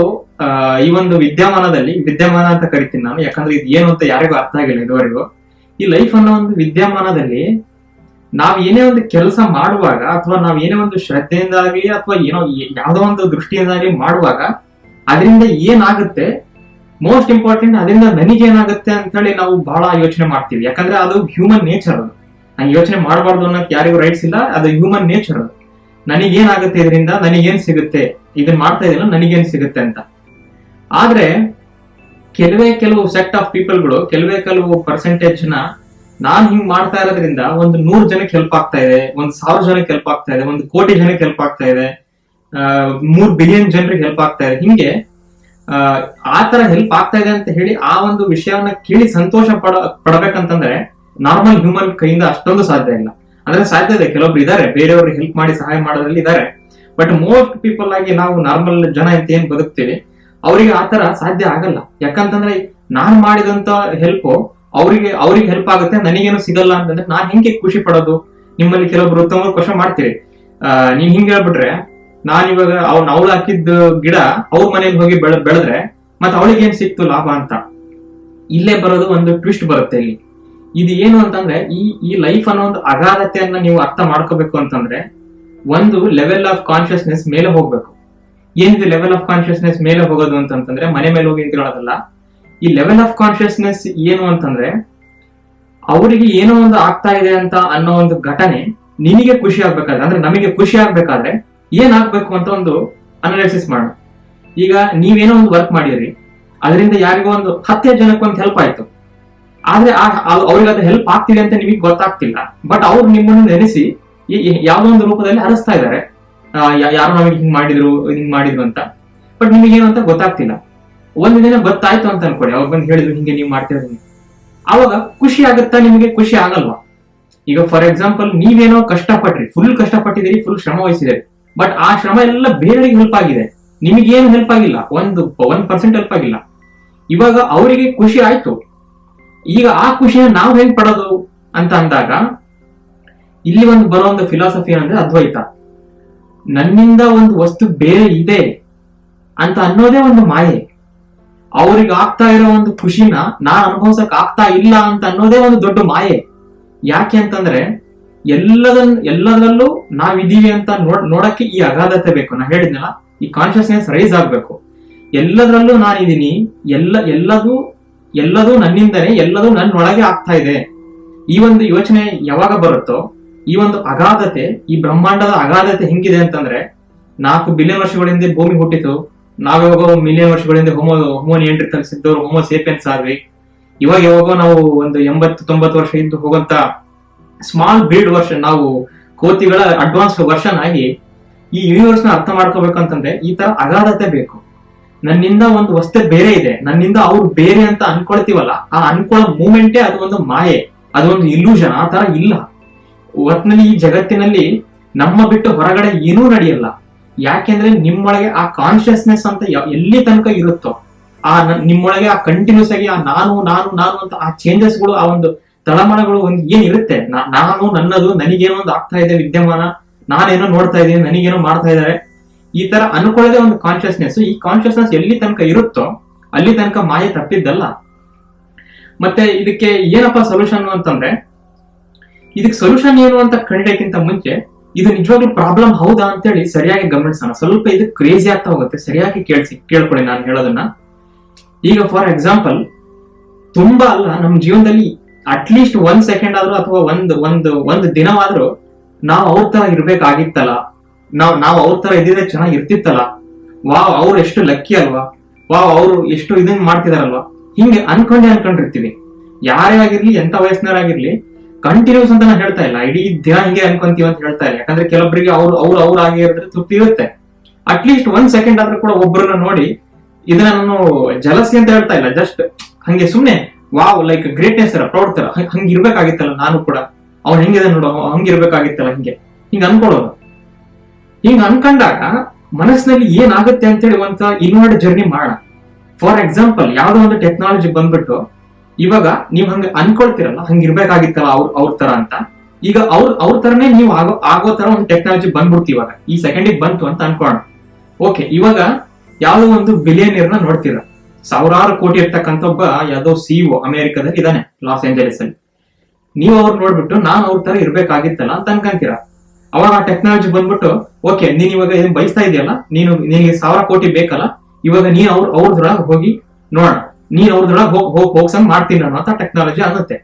ಈ ಒಂದು ವಿದ್ಯಮಾನದಲ್ಲಿ, ವಿದ್ಯಮಾನ ಅಂತ ಕರಿತೀನಿ ನಾನು, ಯಾಕಂದ್ರೆ ಇದು ಏನು ಅಂತ ಯಾರಿಗೂ ಅರ್ಥ ಆಗಿಲ್ಲ ಇದುವರೆಗೂ. ಈ ಲೈಫ್ ಅನ್ನೋ ಒಂದು ವಿದ್ಯಮಾನದಲ್ಲಿ ನಾವ್ ಏನೇ ಒಂದು ಕೆಲಸ ಮಾಡುವಾಗ, ಅಥವಾ ನಾವ್ ಏನೇ ಒಂದು ಶ್ರದ್ಧೆಯಿಂದ ಶ್ರದ್ಧೆಯಿಂದಾಗ್ಲಿ, ಅಥವಾ ಏನೋ ಯಾವ್ದೋ ಒಂದು ದೃಷ್ಟಿಯಿಂದಾಗ್ಲಿ ಮಾಡುವಾಗ, ಅದರಿಂದ ಏನಾಗುತ್ತೆ? ಮೋಸ್ಟ್ ಇಂಪಾರ್ಟೆಂಟ್ ಅದರಿಂದ ನನಗೇನಾಗುತ್ತೆ ಅಂತ ಹೇಳಿ ನಾವು ಬಹಳ ಯೋಚನೆ ಮಾಡ್ತೀವಿ. ಯಾಕಂದ್ರೆ ಅದು ಹ್ಯೂಮನ್ ನೇಚರ್ ಅದು. ಹಂಗೆ ಯೋಚನೆ ಮಾಡಬಾರ್ದು ಅನ್ನೋಕೆ ಯಾರಿಗೂ ರೈಟ್ಸ್ ಇಲ್ಲ, ಅದು ಹ್ಯೂಮನ್ ನೇಚರ್ ಅದು. ನನಗೇನಾಗುತ್ತೆ ಇದರಿಂದ ನನಗೇನ್ ಸಿಗುತ್ತೆ? ಇದನ್ನ ಮಾಡ್ತಾ ಇದೆಯಲ್ಲ ನನಗೇನ್ ಸಿಗುತ್ತೆ ಅಂತ. ಆದ್ರೆ, ಕೆಲವೇ ಕೆಲವು ಸೆಟ್ ಆಫ್ ಪೀಪಲ್ಗಳು, ಕೆಲವೇ ಕೆಲವು ಪರ್ಸೆಂಟೇಜ್ನ ನಾನ್ ಹಿಂಗ್ ಮಾಡ್ತಾ ಇರೋದ್ರಿಂದ ಒಂದು ನೂರ್ ಜನಕ್ಕೆ ಹೆಲ್ಪ್ ಆಗ್ತಾ ಇದೆ, ಒಂದ್ ಸಾವಿರ ಜನಕ್ಕೆ ಹೆಲ್ಪ್ ಆಗ್ತಾ ಇದೆ, ಒಂದು ಕೋಟಿ ಜನಕ್ಕೆ ಹೆಲ್ಪ್ ಆಗ್ತಾ ಇದೆ ಮೂರ್ ಬಿಲಿಯನ್ ಜನರಿಗೆ ಹೆಲ್ಪ್ ಆಗ್ತಾ ಇದೆ. ಹಿಂಗೆ ಆ ತರ ಹೆಲ್ಪ್ ಆಗ್ತಾ ಇದೆ ಅಂತ ಹೇಳಿ ಆ ಒಂದು ವಿಷಯವನ್ನ ಕೇಳಿ ಸಂತೋಷ ಪಡ, ಪಡಬೇಕಂತಂದ್ರೆ ನಾರ್ಮಲ್ ಹ್ಯೂಮನ್ ಕೈಯಿಂದ ಅಷ್ಟೊಂದು ಸಾಧ್ಯ ಇಲ್ಲ. ಅಂದ್ರೆ ಸಾಧ್ಯ ಇದೆ. ಕೆಲವೊಬ್ರು ಇದಾರೆ ಬೇರೆಯವ್ರಿಗೆ ಹೆಲ್ಪ್ ಮಾಡಿ ಸಹಾಯ ಮಾಡೋದ್ರಲ್ಲಿ ಇದಾರೆ. ಬಟ್ ಮೋಸ್ಟ್ ಪೀಪಲ್ ಆಗಿ ನಾವು ನಾರ್ಮಲ್ ಜನ ಅಂತ ಏನ್ ಬದುಕ್ತೀವಿ ಅವರಿಗೆ ಆತರ ಸಾಧ್ಯ ಆಗಲ್ಲ. ಯಾಕಂತಂದ್ರೆ ನಾನ್ ಮಾಡಿದಂತ ಹೆಲ್ಪ್ ಅವರಿಗೆ ಅವ್ರಿಗೆ ಹೆಲ್ಪ್ ಆಗುತ್ತೆ ನನಗೇನು ಸಿಗಲ್ಲ ಅಂತಂದ್ರೆ ನಾನ್ ಹೆಂಗೆ ಖುಷಿ ಪಡೋದು? ನಿಮ್ಮಲ್ಲಿ ಕೆಲವೊಬ್ರು ಉತ್ತಮ ಕ್ವಶನ್ ಮಾಡ್ತೀರಿ. ಆ, ನೀನ್ ಹಿಂಗ್ ಹೇಳ್ಬಿಟ್ರೆ ನಾನ್ ಇವಾಗ ಅವ್ನ ಅವಳು ಹಾಕಿದ್ದ ಗಿಡ ಅವ್ರ ಮನೇಲಿ ಹೋಗಿ ಬೆಳೆ ಬೆಳೆದ್ರೆ ಮತ್ತೆ ಅವಳಿಗೆ ಏನ್ ಸಿಕ್ತು ಲಾಭ ಅಂತ? ಇಲ್ಲೇ ಬರೋದು ಒಂದು ಟ್ವಿಸ್ಟ್ ಬರುತ್ತೆ ಇಲ್ಲಿ. ಇದು ಏನು ಅಂತಂದ್ರೆ, ಈ ಈ ಲೈಫ್ ಅನ್ನೋ ಒಂದು ಅಗಾಧತೆಯನ್ನ ನೀವು ಅರ್ಥ ಮಾಡ್ಕೋಬೇಕು ಅಂತಂದ್ರೆ, ಒಂದು ಲೆವೆಲ್ ಆಫ್ ಕಾನ್ಶಿಯಸ್ನೆಸ್ ಮೇಲೆ ಹೋಗ್ಬೇಕು. ಏನಿದೆ ಲೆವೆಲ್ ಆಫ್ ಕಾನ್ಶಿಯಸ್ನೆಸ್ ಮೇಲೆ ಹೋಗೋದು ಅಂತಂದ್ರೆ ಮನೆ ಮೇಲೆ ಹೋಗಿ ನಿಂತ್ಕೊಳ್ಳೋದಲ್ಲ. ಈ ಲೆವೆಲ್ ಆಫ್ ಕಾನ್ಶಿಯಸ್ನೆಸ್ ಏನು ಅಂತಂದ್ರೆ, ಅವರಿಗೆ ಏನೋ ಒಂದು ಆಗ್ತಾ ಇದೆ ಅಂತ ಅನ್ನೋ ಒಂದು ಘಟನೆ ನಿನಗೆ ಖುಷಿ ಆಗ್ಬೇಕಾದ್ರೆ, ಅಂದ್ರೆ ನಮಗೆ ಖುಷಿ ಆಗ್ಬೇಕಾದ್ರೆ ಏನಾಗ್ಬೇಕು ಅಂತ ಒಂದು ಅನಾಲಿಸಿಸ್ ಮಾಡೋಣ. ಈಗ ನೀವೇನೋ ಒಂದು ವರ್ಕ್ ಮಾಡಿದ್ರಿ, ಅದರಿಂದ ಯಾರಿಗೋ ಒಂದು ಹತ್ತೇ ಜನಕ್ಕೊಂದು ಹೆಲ್ಪ್ ಆಯ್ತು. ಆದ್ರೆ ಅವ್ರಿಗೆ ಅದು ಹೆಲ್ಪ್ ಆಗ್ತಿದೆ ಅಂತ ನಿಮಗೆ ಗೊತ್ತಾಗ್ತಿಲ್ಲ. ಬಟ್ ಅವ್ರು ನಿಮ್ಮನ್ನು ನೆನೆಸಿ ಯಾವ ಒಂದು ರೂಪದಲ್ಲಿ ಹರಿಸ್ತಾ ಇದ್ದಾರೆ. ಯಾರು ನಮಗೆ ಹಿಂಗ್ ಮಾಡಿದ್ರು ಹಿಂಗ್ ಮಾಡಿದ್ರು ಅಂತ. ಬಟ್ ನಿಮಗೇನು ಅಂತ ಗೊತ್ತಾಗ್ತಿಲ್ಲ. ಒಂದು ದಿನ ಗೊತ್ತಾಯ್ತು ಅಂತ ಅನ್ಕೊಳ್ಳಿ. ಅವ್ರು ಬಂದು ಹೇಳಿದ್ರು, ಹಿಂಗೆ ನೀವು ಮಾಡ್ತಿರೋದು ಅವಾಗ ಖುಷಿ ಆಗುತ್ತಾ ನಿಮಗೆ? ಖುಷಿ ಆಗಲ್ವಾ? ಈಗ ಫಾರ್ ಎಕ್ಸಾಂಪಲ್ ನೀವೇನೋ ಕಷ್ಟಪಟ್ರಿ. ಫುಲ್ ಕಷ್ಟಪಟ್ಟಿದ್ದೀರಿ ಫುಲ್ ಶ್ರಮ ಬಟ್ ಆ ಶ್ರಮ ಎಲ್ಲ ಬೇರೆಯವರಿಗೆ ಹೆಲ್ಪ್ ಆಗಿದೆ. ನಿಮಗೇನು ಹೆಲ್ಪ್ ಆಗಿಲ್ಲ? ಒಂದು ಒನ್ ಪರ್ಸೆಂಟ್ ಹೆಲ್ಪ್ ಆಗಿಲ್ಲ. ಇವಾಗ ಅವರಿಗೆ ಖುಷಿ ಆಯ್ತು. ಈಗ ಆ ಖುಷಿನ ನಾವು ಹೇಗೆ ಪಡೋದು ಅಂತ ಅಂದಾಗ, ಇಲ್ಲಿ ಒಂದು ಬರೋ ಒಂದು ಫಿಲಾಸಫಿ ಏನಂದ್ರೆ ಅದ್ವೈತ. ನನ್ನಿಂದ ಒಂದು ವಸ್ತು ಬೇರೆ ಇದೆ ಅಂತ ಅನ್ನೋದೇ ಒಂದು ಮಾಯೆ. ಅವ್ರಿಗೆ ಆಗ್ತಾ ಇರೋ ಒಂದು ಖುಷಿನ ನಾನ್ ಅನುಭವಿಸಕ್ ಆಗ್ತಾ ಇಲ್ಲ ಅಂತ ಅನ್ನೋದೇ ಒಂದು ದೊಡ್ಡ ಮಾಯೆ. ಯಾಕೆ ಅಂತಂದ್ರೆ, ಎಲ್ಲದನ್, ಎಲ್ಲದರಲ್ಲೂ ನಾವಿದೀವಿ ಅಂತ ನೋಡ್, ನೋಡಕ್ಕೆ ಈ ಅಗಾಧತೆ ಬೇಕು. ನಾ ಹೇಳಿದ್ನಲ್ಲ, ಈ ಕಾನ್ಶಿಯಸ್ನೆಸ್ ರೈಸ್ ಆಗ್ಬೇಕು. ಎಲ್ಲದರಲ್ಲೂ ನಾನಿದೀನಿ ಎಲ್ಲ, ಎಲ್ಲದೂ ಎಲ್ಲದೂ ನನ್ನಿಂದನೇ, ಎಲ್ಲದೂ ನನ್ನೊಳಗೆ ಆಗ್ತಾ ಇದೆ. ಈ ಒಂದು ಯೋಚನೆ ಯಾವಾಗ ಬರುತ್ತೋ, ಈ ಒಂದು ಅಗಾಧತೆ, ಈ ಬ್ರಹ್ಮಾಂಡದ ಅಗಾಧತೆ ಹೆಂಗಿದೆ ಅಂತಂದ್ರೆ, ನಾಲ್ಕು ಬಿಲಿಯನ್ ವರ್ಷಗಳ ಹಿಂದೆ ಭೂಮಿ ಹುಟ್ಟಿತು, ನಾವ್ಯಾವಾಗ ಮಿಲಿಯನ್ ವರ್ಷಗಳ ಹಿಂದೆ ಹೋಮೋ ಹೋಮೋ ನಿಯಂತ್ರಿತ ಇದ್ದವ್ರು ಹೋಮೋ ಸೇಪಿಯನ್ಸ್ ಆದ್ವಿ. ಇವಾಗ ಯಾವಾಗ ನಾವು ಒಂದು ಎಂಬತ್ತು, ತೊಂಬತ್ತು ವರ್ಷ ಇದ್ದು ಹೋಗಂತ ಸ್ಮಾಲ್ ಬ್ರೀಡ್ ವರ್ಷನ್ ನಾವು ಕೋತಿಗಳ ಅಡ್ವಾನ್ಸ್ಡ್ ವರ್ಷನ್ ಆಗಿ ಈ ಯೂನಿವರ್ಸ್ನ ಅರ್ಥ ಮಾಡ್ಕೋಬೇಕಂತಂದ್ರೆ ಈ ತರ ಅಗಾಧತೆ ಬೇಕು. ನನ್ನಿಂದ ಒಂದು ವಸ್ತು ಬೇರೆ ಇದೆ. ನನ್ನಿಂದ ಅವ್ರು ಬೇರೆ ಅಂತ ಅನ್ಕೊಳ್ತೀವಲ್ಲ, ಆ ಅನ್ಕೊಳ್ಳೋ ಮೂಮೆಂಟೇ ಅದು ಒಂದು ಮಾಯೆ ಅದೊಂದು ಇಲ್ಯೂಷನ್ ಆ ತರ ಇಲ್ಲ. ಒಟ್ನಲ್ಲಿ ಈ ಜಗತ್ತಿನಲ್ಲಿ ನಮ್ಮ ಬಿಟ್ಟು ಹೊರಗಡೆ ಏನೂ ನಡೆಯಲ್ಲ. ಯಾಕೆಂದ್ರೆ ನಿಮ್ಮೊಳಗೆ ಆ ಕಾನ್ಶಿಯಸ್ನೆಸ್ ಅಂತ ಎಲ್ಲಿ ತನಕ ಇರುತ್ತೋ, ಆ ನಿಮ್ಮೊಳಗೆ ಆ ಕಂಟಿನ್ಯೂಸ್ ಆಗಿ ಆ ನಾನು ನಾನು ನಾನು ಅಂತ ಆ ಚೇಂಜಸ್ಗಳು ಆ ಒಂದು ತಳಮಳಗಳು ಒಂದು ಏನಿರುತ್ತೆ ನಾನು ನನ್ನದು, ನನಗೇನೋ ಒಂದು ಆಗ್ತಾ ಇದೆ ವಿದ್ಯಮಾನ, ನಾನೇನೋ ನೋಡ್ತಾ ಇದ್ದೀನಿ, ನನಗೇನೋ ಮಾಡ್ತಾ ಇದ್ದಾರೆ. ಈ ತರ ಅನ್ಕೊಳ್ಳದೆ ಒಂದು ಕಾನ್ಶಿಯಸ್ನೆಸ್ ಈ ಕಾನ್ಶಿಯಸ್ನೆಸ್ ಎಲ್ಲಿ ತನಕ ಇರುತ್ತೋ, ಅಲ್ಲಿ ತನಕ ಮಾಯೆ ತಪ್ಪಿದ್ದಲ್ಲ. ಮತ್ತೆ ಇದಕ್ಕೆ ಏನಪ್ಪಾ ಸೊಲ್ಯೂಷನ್ ಅಂತಂದ್ರೆ, ಇದಕ್ಕೆ ಸೊಲ್ಯೂಷನ್ ಏನು ಅಂತ ಕಂಡಿಡಕ್ಕಿಂತ ಮುಂಚೆ, ಇದು ನಿಜವಾಗ್ಲೂ ಪ್ರಾಬ್ಲಮ್ ಹೌದಾ ಅಂತೇಳಿ ಸರಿಯಾಗಿ ಗಮನಿಸೋಣ. ಸ್ವಲ್ಪ ಇದು ಕ್ರೇಜಿ ಆಗ್ತಾ ಹೋಗುತ್ತೆ. ಸರಿಯಾಗಿ ಕೇಳಿಸಿ ಕೇಳ್ಕೊಳ್ಳಿ ನಾನು ಹೇಳೋದನ್ನ. ಈಗ ಫಾರ್ ಎಕ್ಸಾಂಪಲ್ ತುಂಬಾ ಅಲ್ಲ ನಮ್ಮ ಜೀವನದಲ್ಲಿ ಅಟ್ಲೀಸ್ಟ್ ಒಂದ್ ಸೆಕೆಂಡ್ ಆದ್ರೂ ಅಥವಾ ಒಂದ್, ಒಂದು ಒಂದು ದಿನವಾದ್ರೂ ನಾವು ಅವ್ರ ತರ ಇರ್ಬೇಕಾಗಿತ್ತಲ್ಲ. ನಾವ್ ನಾವ್ ಅವ್ರ ತರ ಇದ್ದಿದ್ರೆ ಚೆನ್ನಾಗಿ ಇರ್ತಿತ್ತಲ್ಲ? ವಾವ್, ಅವ್ರು ಎಷ್ಟು ಲಕ್ಕಿ ಅಲ್ವಾ? ವಾವ್, ಅವ್ರು ಎಷ್ಟು ಇದನ್ ಮಾಡ್ತಿದಾರಲ್ವಾ? ಹಿಂಗೆ ಅನ್ಕೊಂಡೆ ಅನ್ಕೊಂಡಿರ್ತೀವಿ. ಯಾರೇ ಆಗಿರ್ಲಿ, ಎಂತ ವಯಸ್ಸಿನವರಾಗಿರ್ಲಿ ಕಂಟಿನ್ಯೂಸ್ ಅಂತ ನಾನು ಹೇಳ್ತಾ ಇಲ್ಲ. ಇಡೀ ದಿನ ಹಿಂಗೆ ಅನ್ಕೊಂತೀವಿ ಅಂತ ಹೇಳ್ತಾ ಇಲ್ಲ. ಯಾಕಂದ್ರೆ ಕೆಲವೊಬ್ಬರಿಗೆ ಅವ್ರು ಅವ್ರು, ಅವ್ರ ಆಗಿ ಇರಿದ್ರೆ ತೃಪ್ತಿ ಇರುತ್ತೆ. ಅಟ್ಲೀಸ್ಟ್ ಒಂದ್ ಸೆಕೆಂಡ್ ಆದ್ರೂ ಕೂಡ ಒಬ್ಬರನ್ನ ನೋಡಿ, ಇದನ್ನ ನಾನು ಜಲಸಿ ಅಂತ ಹೇಳ್ತಾ ಇಲ್ಲ. ಜಸ್ಟ್ ಹಂಗೆ ಸುಮ್ನೆ, ವಾವ್ ಲೈಕ್ ಗ್ರೇಟ್ನೆಸ್ ತರ ಪ್ರೌಡ್ ತರ ಹಂಗಿರ್ಬೇಕಾಗಿತ್ತಲ್ಲ ಹಂಗ್ ನಾನು ಕೂಡ. ಅವ್ನು ಹೆಂಗಿದೆ ನೋಡು ಹಂಗಿರ್ಬೇಕಾಗಿತ್ತಲ್ಲ ಹಿಂಗೆ. ಹಿಂಗ ಅನ್ಕೊಳ್ಳೋದು. ಹಿಂಗ ಅನ್ಕೊಂಡಾಗ ಮನಸ್ಸಿನಲ್ಲಿ ಏನಾಗುತ್ತೆ ಅಂತೇಳಿ ಒಂತ ಇನ್ವರ್ಡ್ ಜರ್ನಿ ಮಾಡ ಫಾರ್ ಎಕ್ಸಾಂಪಲ್ ಯಾವ್ದೋ ಒಂದು ಟೆಕ್ನಾಲಜಿ ಬಂದ್ಬಿಟ್ಟು ಇವಾಗ ನೀವ್ ಹಂಗ ಅನ್ಕೊಳ್ತಿರಲ್ಲ ಹಂಗ ಇರ್ಬೇಕಾಗಿತ್ತಲ್ಲ ಅವ್ರ ಅವ್ರ ತರ ಅಂತ. ಈಗ ಅವ್ರ ಅವ್ರ ತರನೇ ನೀವು ಆಗೋ ಆಗೋ ತರ ಒಂದು ಟೆಕ್ನಾಲಜಿ ಬಂದ್ಬಿಡ್ತು ಇವಾಗ. ಈ ಸೆಕೆಂಡಿಗೆ ಬಂತು ಅಂತ ಅನ್ಕೋಣ ಓಕೆ ಇವಾಗ ಯಾವ್ದೋ ಒಂದು ಬಿಲಿಯನಿಯರ್ನ ನೋಡ್ತೀರ. ಸಾವಿರಾರು ಕೋಟಿ ಇರ್ತಕ್ಕಂಥ ಒಬ್ಬ ಯಾವ್ದೋ ಸಿಇಒ ಅಮೆರಿಕದಲ್ಲಿ ಇದಾನೆ ಲಾಸ್ ಏಂಜಲೀಸ್ ಅಲ್ಲಿ ನೀವು ಅವ್ರು ನೋಡ್ಬಿಟ್ಟು, ನಾನು ಅವ್ರ ತರ ಇರ್ಬೇಕಾಗಿತ್ತಲ್ಲ ಅಂತ ಅನ್ಕಂತೀರ. ಅವಾಗ ಆ ಟೆಕ್ನಾಲಜಿ ಬಂದ್ಬಿಟ್ಟು ಓಕೆ ನೀನ್ ಇವಾಗ ಏನ್ ಬಯಸ್ತಾ ಇದೆಯಲ್ಲ, ನೀನು, ನಿನಗೆ ಸಾವಿರ ಕೋಟಿ ಬೇಕಲ್ಲ, ಇವಾಗ ನೀನ್ ಅವ್ರ ಅವ್ರದ್ರೊಳಗೆ ಹೋಗಿ ನೋಡೋಣ ನೀನ್ ಅವ್ರದ್ರೊಳಗೆ ಹೋಗ್ ಹೋಗ್ ಹೋಗ್ಸಂಗ್ ಮಾಡ್ತೀನಿ ನಾನು ಅಂತ ಟೆಕ್ನಾಲಜಿ ಆಗುತ್ತೆ.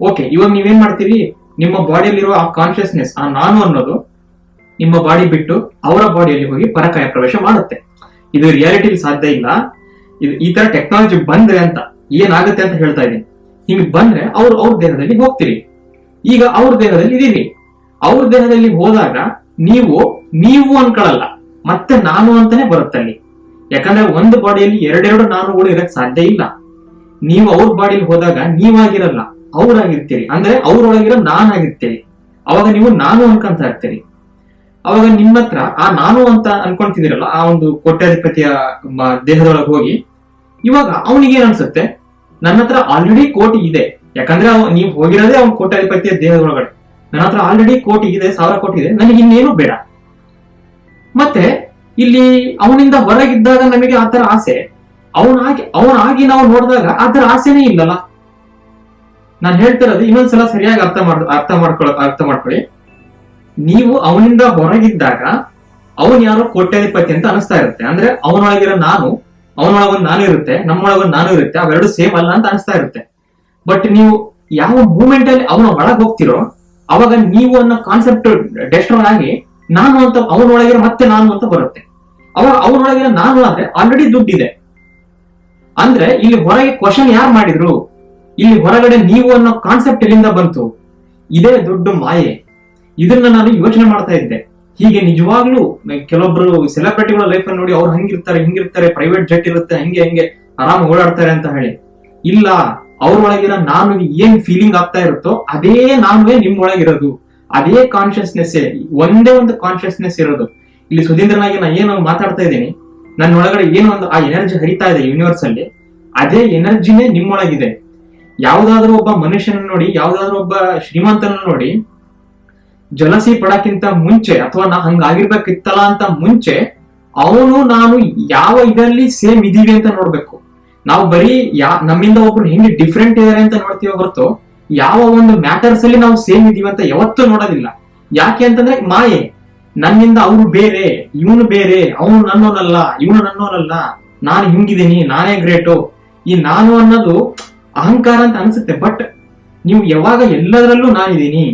ಓಕೆ ಇವಾಗ ನೀವೇನ್ ಮಾಡ್ತೀರಿ? ನಿಮ್ಮ ಬಾಡಿಯಲ್ಲಿರೋ ಆ ಕಾನ್ಶಿಯಸ್ನೆಸ್ ಆ ನಾನು ಅನ್ನೋದು ನಿಮ್ಮ ಬಾಡಿ ಬಿಟ್ಟು ಅವರ ಬಾಡಿಯಲ್ಲಿ ಹೋಗಿ ಪರಕಾಯ ಪ್ರವೇಶ ಮಾಡುತ್ತೆ. ಇದು ರಿಯಾಲಿಟಿಲಿ ಸಾಧ್ಯ ಇಲ್ಲ. ಇದು ಈ ತರ ಟೆಕ್ನಾಲಜಿ ಬಂದ್ರೆ ಅಂತ, ಏನಾಗುತ್ತೆ ಅಂತ ಹೇಳ್ತಾ ಇದ್ದೀನಿ ಹಿಂಗ್ ಬಂದ್ರೆ ಅವ್ರು, ಅವ್ರ ದೇಹದಲ್ಲಿ ಹೋಗ್ತೀರಿ. ಈಗ ಅವ್ರ ದೇಹದಲ್ಲಿ ಇದೀರಿ. ಅವ್ರ ದೇಹದಲ್ಲಿ ಹೋದಾಗ ನೀವು ನೀವು ಅನ್ಕೊಳಲ್ಲ ಮತ್ತೆ ನಾನು ಅಂತಾನೆ ಬರುತ್ತೆ ಅಲ್ಲಿ. ಯಾಕಂದ್ರೆ ಒಂದು ಬಾಡಿಯಲ್ಲಿ ಎರಡೆರಡು ನಾನುಗಳು ಇರಕ್ ಸಾಧ್ಯ ಇಲ್ಲ. ನೀವು ಅವ್ರ ಬಾಡಿಲಿ ಹೋದಾಗ ನೀವಾಗಿರಲ್ಲ, ಅವ್ರಾಗಿರ್ತೀರಿ. ಅಂದ್ರೆ ಅವ್ರೊಳಗಿರೋ ನಾನಾಗಿರ್ತೀರಿ. ಅವಾಗ ನೀವು ನಾನು ಅನ್ಕೊಂತ ಇರ್ತೀರಿ ಅವಾಗ ನಿಮ್ಮ ಹತ್ರ ಆ ನಾನು ಅಂತ ಅನ್ಕೊಂತಿದಿರಲ್ಲ ಆ ಒಂದು ಕೋಟ್ಯಾಧಿಪತಿಯ ದೇಹದೊಳಗೆ ಹೋಗಿ, ಇವಾಗ ಅವನಿಗೆ ಏನ್ ಅನ್ಸುತ್ತೆ? ನನ್ನ ಹತ್ರ ಆಲ್ರೆಡಿ ಕೋಟಿ ಇದೆ. ಯಾಕಂದ್ರೆ ನೀವು ಹೋಗಿರೋದೇ ಅವ್ನ ಕೋಟ್ಯಾಧಿಪತಿಯ ದೇಹದೊಳಗಡೆ. ನನ್ನ ಹತ್ರ ಆಲ್ರೆಡಿ ಕೋಟಿ ಇದೆ, ಸಾವಿರ ಕೋಟಿ ಇದೆ, ನನಗೆ ಇನ್ನೇನು ಬೇಡ. ಮತ್ತೆ ಇಲ್ಲಿ ಅವನಿಂದ ಹೊರಗಿದ್ದಾಗ ನಮಗೆ ಆತರ ಆಸೆ. ಅವನಾಗಿ ಅವನಾಗಿ ನಾವು ನೋಡಿದಾಗ ಆತರ ಆಸೆನೇ ಇಲ್ಲಲ್ಲ. ನಾನು ಹೇಳ್ತಿರೋದು ಇನ್ನೊಂದ್ಸಲ ಸರಿಯಾಗಿ ಅರ್ಥ ಮಾಡ್, ಅರ್ಥ ಮಾಡ್ಕೊಳ, ಅರ್ಥ ಮಾಡ್ಕೊಳ್ಳಿ. ನೀವು ಅವನಿಂದ ಹೊರಗಿದ್ದಾಗ ಅವನ್ ಯಾರೋ ಕೋಟ್ಯಾಧಿಪತಿ ಅಂತ ಅನಿಸ್ತಾ ಇರುತ್ತೆ. ಅಂದ್ರೆ ಅವನೊಳಗಿರೋ ನಾನು, ಅವನೊಳಗೊಂದು ನಾನು ಇರುತ್ತೆ, ನಮ್ಮೊಳಗೊಂದು ನಾನು ಇರುತ್ತೆ, ಅವೆರಡು ಸೇಮ್ ಅಲ್ಲ ಅಂತ ಅನಿಸ್ತಾ ಇರುತ್ತೆ. ಬಟ್ ನೀವು ಯಾವ ಮೂಮೆಂಟ್ ಅಲ್ಲಿ ಅವನ ಒಳಗೆ ಹೋಗ್ತಿರೋ ಅವಾಗ ನೀವು ಅನ್ನೋ ಕಾನ್ಸೆಪ್ಟ್ ಡೆಸ್ಟ್ರಾಯ್ ಆಗಿ ನಾನು ಅಂತ ಅವನೊಳಗಿರೋ ಮತ್ತೆ ನಾನು ಅಂತ ಬರುತ್ತೆ. ಅವಾಗ ಅವನೊಳಗಿರೋ ನಾನು ಅಂದ್ರೆ ಆಲ್ರೆಡಿ ದುಡ್ಡಿದೆ. ಅಂದ್ರೆ ಇಲ್ಲಿ ಹೊರಗೆ ಕ್ವಶನ್ ಯಾರು ಮಾಡಿದ್ರು? ಇಲ್ಲಿ ಹೊರಗಡೆ ನೀವು ಅನ್ನೋ ಕಾನ್ಸೆಪ್ಟ್ ಇಲ್ಲಿಂದ ಬಂತು? ಇದೇ ದೊಡ್ಡ ಮಾಯೆ. ಇದನ್ನ ನಾನು ಯೋಚನೆ ಮಾಡ್ತಾ ಇದ್ದೆ. ಹೀಗೆ ನಿಜವಾಗ್ಲೂ ಕೆಲವೊಬ್ರು ಸೆಲೆಬ್ರಿಟಿಗಳ ಲೈಫ್ ನೋಡಿ ಅವ್ರು ಹಂಗಿರ್ತಾರೆ, ಹಿಂಗಿರ್ತಾರೆ ಪ್ರೈವೇಟ್ ಜೆಟ್ ಇರುತ್ತೆ, ಹಂಗೆ ಹಂಗೆ, ಆರಾಮ್ ಓಡಾಡ್ತಾರೆ ಅಂತ ಹೇಳಿ. ಇಲ್ಲ ಅವ್ರೊಳಗಿರೋ ನಾನು ಏನ್ ಫೀಲಿಂಗ್ ಆಗ್ತಾ ಇರುತ್ತೋ ಅದೇ ನಾನುವೇ ನಿಮ್ಮೊಳಗಿರೋದು ಅದೇ ಕಾನ್ಶಿಯಸ್ನೆಸ್ ಒಂದೇ ಒಂದು ಕಾನ್ಶಿಯಸ್ನೆಸ್ ಇರೋದು. ಇಲ್ಲಿ ಸುಧೀಂದ್ರನಾಗಿ ನಾ ಏನು ಮಾತಾಡ್ತಾ ಇದ್ದೀನಿ. ನನ್ನ ಒಳಗಡೆ ಏನೋ ಒಂದು ಆ ಎನರ್ಜಿ ಹರಿತಾ ಇದೆ ಯೂನಿವರ್ಸ್ ಅಲ್ಲಿ. ಅದೇ ಎನರ್ಜಿನೇ ನಿಮ್ಮೊಳಗಿದೆ ಯಾವ್ದಾದ್ರು ಒಬ್ಬ ಮನುಷ್ಯನ ನೋಡಿ, ಯಾವ್ದಾದ್ರು ಒಬ್ಬ ಶ್ರೀಮಂತನ ನೋಡಿ, ಜಲಸಿ ಪಡಕ್ಕಿಂತ ಮುಂಚೆ, ಅಥವಾ ನಾ ಹಂಗಾಗಿರ್ಬೇಕಿತ್ತಲ್ಲ ಅಂತ ಮುಂಚೆ, ಅವನು, ನಾನು ಯಾವ ಇದರಲ್ಲಿ ಸೇಮ್ ಇದೀವಿ ಅಂತ ನೋಡ್ಬೇಕು. ನಾವು ಬರೀ ಯಾ, ನಮ್ಮಿಂದ ಒಬ್ರು ಹೆಂಗೆ ಡಿಫ್ರೆಂಟ್ ಇದಾರೆ ಅಂತ ನೋಡ್ತೀವಿ ಹೊರತು ಯಾವ ಒಂದು ಮ್ಯಾಟರ್ಸ್ ಅಲ್ಲಿ ನಾವು ಸೇಮ್ ಇದೀವಿ ಅಂತ ಯಾವತ್ತೂ ನೋಡೋದಿಲ್ಲ. ಯಾಕೆ ಅಂತಂದ್ರೆ ಮಾಯೆ. ನನ್ನಿಂದ ಅವ್ರು ಬೇರೆ, ಇವನು ಬೇರೆ, ಅವನು ನನ್ನೋನಲ್ಲ, ಇವನು ನನ್ನೋನಲ್ಲ, ನಾನು ಹಿಂಗಿದ್ದೀನಿ ನಾನೇ ಗ್ರೇಟು ಈ ನಾನು ಅನ್ನೋದು ಅಹಂಕಾರ ಅಂತ ಅನ್ಸುತ್ತೆ ಬಟ್ ನೀವು ಯಾವಾಗ ಎಲ್ಲದರಲ್ಲೂ ನಾನಿದ್ದೀನಿ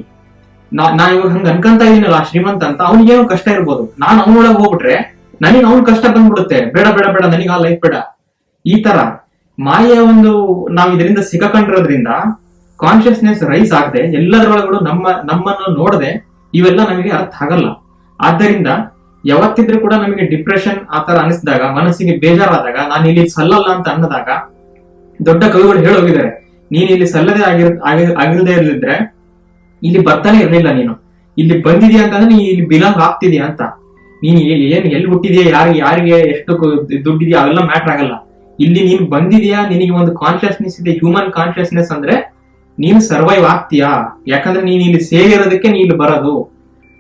ನಾ ನಾ ಇವಾಗ ಹಂಗ ಅನ್ಕಂತ ಇದೀನಲ್ಲ ಶ್ರೀಮಂತ ಅಂತ, ಅವ್ನಿಗೇನು ಕಷ್ಟ ಇರ್ಬೋದು. ನಾನು ಅವನೊಳಗೆ ಹೋಗ್ಬಿಟ್ರೆ, ನನಗೆ ಅವ್ನ ಕಷ್ಟ ಬಂದ್ಬಿಡುತ್ತೆ. ಬೇಡ ಬೇಡ ಬೇಡ, ನನಗೆ ಆ ಲೈಫ್ ಬೇಡ. ಈ ತರ ಮಾಯೆಯ ಒಂದು ನಾವು ಇದರಿಂದ ಸಿಗಕೊಂಡಿರೋದ್ರಿಂದ ಕಾನ್ಶಿಯಸ್ನೆಸ್ ರೈಸ್ ಆಗದೆ ಎಲ್ಲದರೊಳಗಡೆ ನಮ್ಮ, ನಮ್ಮನ್ನು ನೋಡದೆ ಇವೆಲ್ಲ ನಮಗೆ ಅರ್ಥ ಆಗಲ್ಲ. ಆದ್ದರಿಂದ ಯಾವತ್ತಿದ್ರೂ ಕೂಡ ನಮಗೆ ಡಿಪ್ರೆಷನ್ ಆತರ ಅನಿಸಿದಾಗ, ಮನಸ್ಸಿಗೆ ಬೇಜಾರಾದಾಗ, ನಾನು ಇಲ್ಲಿ ಸಲ್ಲಲ್ಲ ಅಂತ ಅನ್ನದಾಗ ದೊಡ್ಡ ಕವಿಗಳು ಹೇಳೋಗಿದ್ದಾರೆ, ನೀನು ಇಲ್ಲಿ ಸಲ್ಲದೆ ಆಗಿರ್, ಆಗಿ- ಇರದಿದ್ರೆ ಇಲ್ಲಿ ಬರ್ತಾನೆ ಇರಲಿಲ್ಲ ನೀನು. ಇಲ್ಲಿ ಬಂದಿದೀಯ ಅಂತಂದ್ರೆ ನೀ ಇಲ್ಲಿ ಬಿಲಾಂಗ್ ಆಗ್ತಿದ್ಯಾ ಅಂತ. ನೀನ್ ಏನು ಎಲ್ಲಿ ಹುಟ್ಟಿದ್ಯಾ, ಯಾರಿಗೆ ಯಾರಿಗೆ ಎಷ್ಟು ದುಡ್ಡಿದ್ಯಾ, ಅವೆಲ್ಲ ಮ್ಯಾಟರ್ ಆಗಲ್ಲ. ಇಲ್ಲಿ ನೀನ್ ಬಂದಿದ್ಯಾ? ನಿನಗೆ ಒಂದು ಕಾನ್ಶಿಯಸ್ನೆಸ್ ಇದೆ ಹ್ಯೂಮನ್ ಕಾನ್ಶಿಯಸ್ನೆಸ್ ಅಂದ್ರೆ ನೀನು ಸರ್ವೈವ್ ಆಗ್ತೀಯಾ? ಯಾಕಂದ್ರೆ ನೀನ್ ಇಲ್ಲಿ ಸೇರಿರೋದಕ್ಕೆ ನೀ ಇಲ್ಲಿ ಬರೋದು.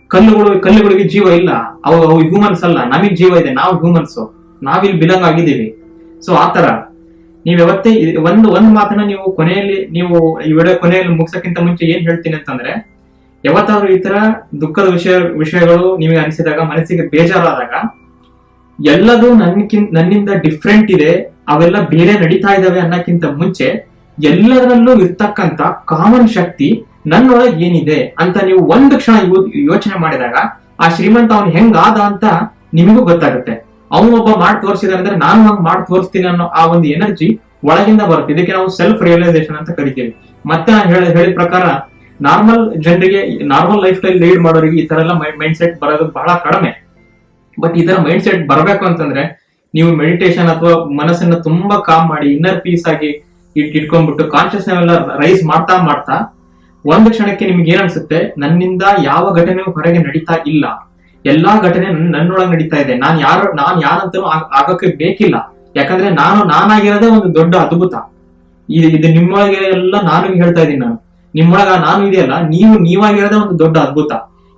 ಕಲ್ಲುಗಳು, ಕಲ್ಲುಗಳಿಗೆ ಜೀವ ಇಲ್ಲ. ಅವು ಅವು ಹ್ಯೂಮನ್ಸ್ ಅಲ್ಲ. ನಮಗ್ ಜೀವ ಇದೆ. ನಾವು ಹ್ಯೂಮನ್ಸ್ ನಾವಿಲ್ಲಿ ಬಿಲಾಂಗ್ ಆಗಿದ್ದೀವಿ. ಸೊ ಆತರ ನೀವ್ ಯಾವತ್ತೇ ಒಂದು, ಒಂದ್ ಮಾತನ್ನ ನೀವು ಕೊನೆಯಲ್ಲಿ, ನೀವು ಈ ವಿಡಿಯೋ ಕೊನೆಯಲ್ಲಿ ಮುಗಿಸೋಕ್ಕಿಂತ ಮುಂಚೆ ಏನ್ ಹೇಳ್ತೀನಿ ಅಂತಂದ್ರೆ, ಯಾವತ್ತಾದ್ರೂ ಈ ತರ ದುಃಖದ ವಿಷಯ, ವಿಷಯಗಳು ನಿಮಗೆ ಅನಿಸಿದಾಗ, ಮನಸ್ಸಿಗೆ ಬೇಜಾರಾದಾಗ, ಎಲ್ಲದೂ ನನ್ಕಿಂತ ನನ್ನಿಂದ ಡಿಫ್ರೆಂಟ್ ಇದೆ. ಅವೆಲ್ಲ ಬೇರೆ ನಡೀತಾ ಇದಾವೆ ಅನ್ನಕ್ಕಿಂತ ಮುಂಚೆ ಎಲ್ಲರಲ್ಲೂ ಇರ್ತಕ್ಕಂತ ಕಾಮನ್ ಶಕ್ತಿ ನನ್ನೊಳಗೆ ಏನಿದೆ ಅಂತ ನೀವು ಒಂದು ಕ್ಷಣ ಯೋಚನೆ ಮಾಡಿದಾಗ ಆ ಶ್ರೀಮಂತ ಅವನು ಹೆಂಗಾದ ಅಂತ ನಿಮಗೂ ಗೊತ್ತಾಗುತ್ತೆ. ಅವನೊಬ್ಬ ಮಾಡಿ ತೋರಿಸಿದ ಅಂದ್ರೆ ನಾನು ಹಂಗ್ ಮಾಡಿ ತೋರಿಸ್ತೀನಿ ಅನ್ನೋ ಆ ಒಂದು ಎನರ್ಜಿ ಒಳಗಿಂದ ಬರುತ್ತೆ. ಇದಕ್ಕೆ ನಾವು ಸೆಲ್ಫ್ ರಿಯಲೈಸೇಷನ್ ಅಂತ ಕರಿತೀವಿ. ಮತ್ತೆ ನಾನು ಹೇಳ, ಹೇಳಿದ ಪ್ರಕಾರ ನಾರ್ಮಲ್ ಜನರಿಗೆ ನಾರ್ಮಲ್ ಲೈಫ್ ಸ್ಟೈಲ್ ಲೀಡ್ ಮಾಡೋರಿಗೆ ಈ ತರ ಎಲ್ಲ ಮೈಂಡ್ ಸೆಟ್ ಬರೋದು ಬಹಳ ಕಡಿಮೆ. ಬಟ್ ಇದರ ಮೈಂಡ್ ಸೆಟ್ ಬರಬೇಕು ಅಂತಂದ್ರೆ ನೀವು ಮೆಡಿಟೇಷನ್ ಅಥವಾ ಮನಸ್ಸನ್ನ ತುಂಬಾ ಕಾಮ್ ಮಾಡಿ ಇನ್ನರ್ ಪೀಸ್ ಆಗಿ ಇಟ್ ಇಟ್ಕೊಂಡ್ಬಿಟ್ಟು ಕಾನ್ಶಿಯಸ್ ಎಲ್ಲ ರೈಸ್ ಮಾಡ್ತಾ ಮಾಡ್ತಾ ಒಂದು ಕ್ಷಣಕ್ಕೆ ನಿಮ್ಗೆ ಏನ್ ಅನ್ಸುತ್ತೆ? ನನ್ನಿಂದ ಯಾವ ಘಟನೆಯೂ ಹೊರಗೆ ನಡೀತಾ ಇಲ್ಲ. ಎಲ್ಲಾ ಘಟನೆ ನನ್- ನನ್ನೊಳಗೆ ನಡೀತಾ ಇದೆ. ನಾನ್ ಯಾರು ನಾನ್ ಯಾರಂತನೂ ಆಗ- ಆಗಕ್ಕೆ ಬೇಕಿಲ್ಲ. ಯಾಕಂದ್ರೆ ನಾನು ನಾನಾಗಿರೋದೇ ಒಂದು ದೊಡ್ಡ ಅದ್ಭುತ. ಇದು ಇದು ನಿಮ್ಮೊಳಗೆ ಎಲ್ಲ ನಾನು ಹೇಳ್ತಾ ಇದ್ದೀನಿ ನಾನು. ನಿಮ್ಮೊಳಗ ನಾನು ಇದೆಯಲ್ಲ, ನೀವು ನೀವಾಗಿರೋದೇ ಒಂದು ದೊಡ್ಡ ಅದ್ಭುತ.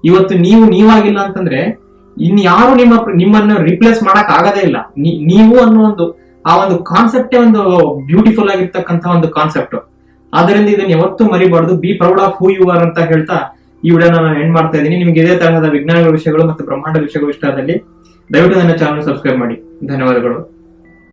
ಇವತ್ತು ನೀವು ನೀವಾಗಿಲ್ಲ ಅಂತಂದ್ರೆ ಇನ್ಯಾರು ನಿಮ್ಮ, ನಿಮ್ಮನ್ನು ರಿಪ್ಲೇಸ್ ಮಾಡಕ್ ಆಗದೇ ಇಲ್ಲ. ನೀವು ಅನ್ನೋ ಒಂದು, ಆ ಒಂದು ಕಾನ್ಸೆಪ್ಟೇ ಒಂದು ಬ್ಯೂಟಿಫುಲ್ ಆಗಿರ್ತಕ್ಕಂಥ ಒಂದು ಕಾನ್ಸೆಪ್ಟ್ ಅದರಿಂದ ಇದನ್ನ ಯಾವತ್ತೂ ಮರಿಬಾರ್ದು. Be proud of who you are ಅಂತ ಹೇಳ್ತಾ ಈ ವಿಡಿಯೋ ನಾನು ಎಂಡ್ ಮಾಡ್ತಾ ಇದ್ದೀನಿ. ನಿಮ್ಗೆ ಇದೇ ತರಹದ ವಿಜ್ಞಾನಗಳ ವಿಷಯಗಳು ಮತ್ತು ಬ್ರಹ್ಮಾಂಡ ವಿಷಯಗಳು ಇಷ್ಟ ಆದಲ್ಲಿ ದಯವಿಟ್ಟು ನನ್ನ ಚಾನಲ್ ಸಬ್ಸ್ಕ್ರೈಬ್ ಮಾಡಿ. ಧನ್ಯವಾದಗಳು.